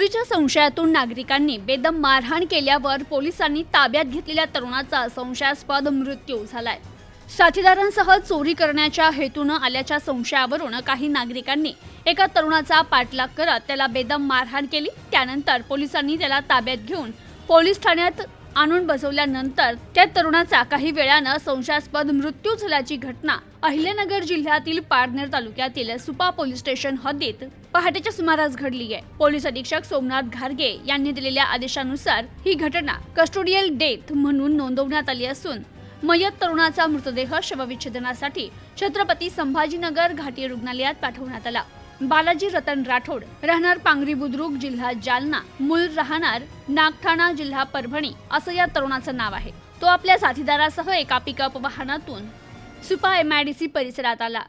चोरीच्या संशयातून नागरिकांनी बेदम मारहाण केल्यावर पोलिसांनी ताब्यात घेतलेल्या तरुणाचा संशयास्पद मृत्यू झालाय. साथीदारांसह चोरी करण्याच्या हेतूनं आल्याच्या संशयावरून काही नागरिकांनी एका तरुणाचा पाठलाग करत त्याला बेदम मारहाण केली. त्यानंतर पोलिसांनी त्याला ताब्यात घेऊन पोलीस ठाण्यात आणून बसवल्यानंतर त्या तरुणाचा काही वेळानं संशयास्पद मृत्यू झाल्याची घटना अहिल्यानगर जिल्ह्यातील पारनेर तालुक्यातील सुपा पोलीस स्टेशन हद्दीत पहाटेच्या सुमारास घडली आहे. पोलीस अधीक्षक सोमनाथ घारगे यांनी दिलेल्या आदेशानुसार ही घटना कस्टोडियल डेथ म्हणून नोंदवण्यात आली असून मयत तरुणाचा मृतदेह शवविच्छेदनासाठी छत्रपती संभाजीनगर घाटी रुग्णालयात पाठवण्यात आला. बालाजी रतन राठोड राहणार पांगरी बुद्रुक जिल्हा जालना. मूल राहणार नागठाणा जिल्हा परभणी असं या तरुणाचं नाव आहे. तो आपल्या साथीदारासह एका पिकअप वाहनातून सुपा एमआयडीसी परिसरात आला.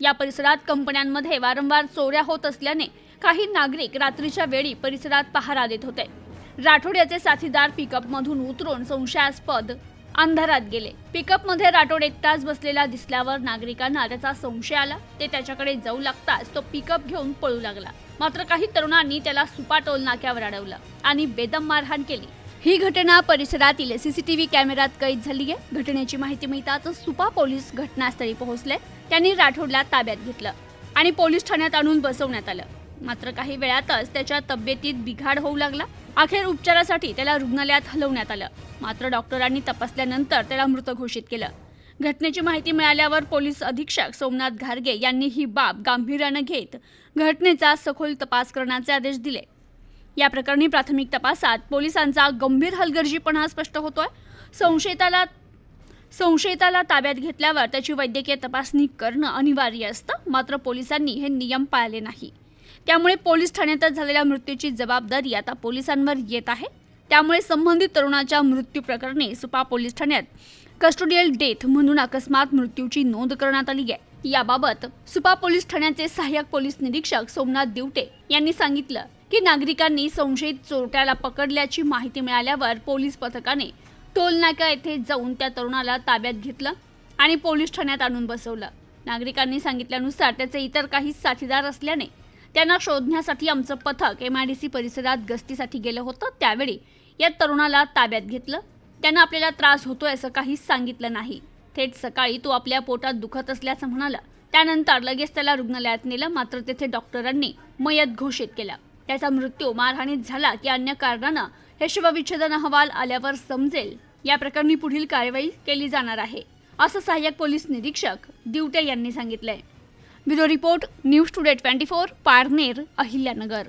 या परिसरात कंपन्यांमध्ये वारंवार चोऱ्या होत असल्याने काही नागरिक रात्रीच्या वेळी परिसरात पहारा देत होते. राठोड याचे साथीदार पिकअपमधून उतरून संशयास्पद अंधारात गेले. पिकअपमध्ये राठोड एकटाच बसलेला दिसल्यावर नागरिकांना त्याचा संशय आला. ते त्याच्याकडे जाऊ लागताच तो पिकअप घेऊन पळू लागला. मात्र काही तरुणांनी त्याला सुपा टोल नाक्यावर अडवलं आणि बेदम मारहाण केली. ही घटना परिसरातील सीसीटीव्ही कॅमेऱ्यात कैद झाली आहे. घटनेची माहिती मिळताच सुपा पोलीस घटनास्थळी पोहोचले. त्यांनी राठोडला ताब्यात घेतलं आणि पोलीस ठाण्यात आणून बसवण्यात आलं. मात्र काही वेळातच त्याच्या तब्येतीत बिघाड होऊ लागला. अखेर उपचारासाठी त्याला रुग्णालयात हलवण्यात आलं. मात्र डॉक्टरांनी तपासल्यानंतर त्याला मृत घोषित केलं. घटनेची माहिती मिळाल्यावर पोलीस अधीक्षक सोमनाथ घारगे यांनी ही बाब गांभीर्यानं घेत घटनेचा सखोल तपास करण्याचे आदेश दिले. या प्रकरणी प्राथमिक तपासात पोलिसांचा गंभीर हलगर्जीपणा स्पष्ट होतोय. संशयिताला संशयिताला ताब्यात घेतल्यावर त्याची वैद्यकीय तपासणी करणं अनिवार्य असतं. मात्र पोलिसांनी हे नियम पाळले नाही. त्यामुळे पोलीस ठाण्यातच झालेल्या मृत्यूची जबाबदारी आता पोलिसांवर येत आहे. त्यामुळे संबंधित तरुणाच्या मृत्यू प्रकरणी सुपा पोलीस ठाण्यात कस्टोडियल डेथ म्हणून अकस्मात मृत्यूची नोंद करण्यात आली आहे. याबाबत सुपा पोलीस ठाण्याचे सहाय्यक पोलीस निरीक्षक सोमनाथ दिवटे यांनी सांगितलं की नागरिकांनी संशयित चोरट्याला पकडल्याची माहिती मिळाल्यावर पोलीस पथकाने टोलनाका येथे जाऊन त्या तरुणाला ताब्यात घेतलं आणि पोलीस ठाण्यात आणून बसवलं. नागरिकांनी सांगितल्यानुसार त्याचे इतर काही साथीदार असल्याने त्यांना शोधण्यासाठी आमचं पथक एम आय डी सी परिसरात गस्तीसाठी गेलं होतं. त्यावेळी या तरुणाला ताब्यात घेतलं. त्यानं आपल्याला त्रास होतोय असं काहीच सांगितलं नाही. थेट सकाळी तो आपल्या पोटात दुखत असल्याचं म्हणाला. त्यानंतर लगेच त्याला रुग्णालयात नेलं. मात्र तेथे डॉक्टरांनी मयत घोषित केलं. त्याचा मृत्यू मारहाणीत झाला की अन्य कारणानं हे शवविच्छेदन अहवाल आल्यावर समजेल. या प्रकरणी पुढील कारवाई केली जाणार आहे. असं सहाय्यक पोलीस निरीक्षक दिवटे यांनी सांगितलंय. Bureau report news today twenty four Parner Ahilyanagar.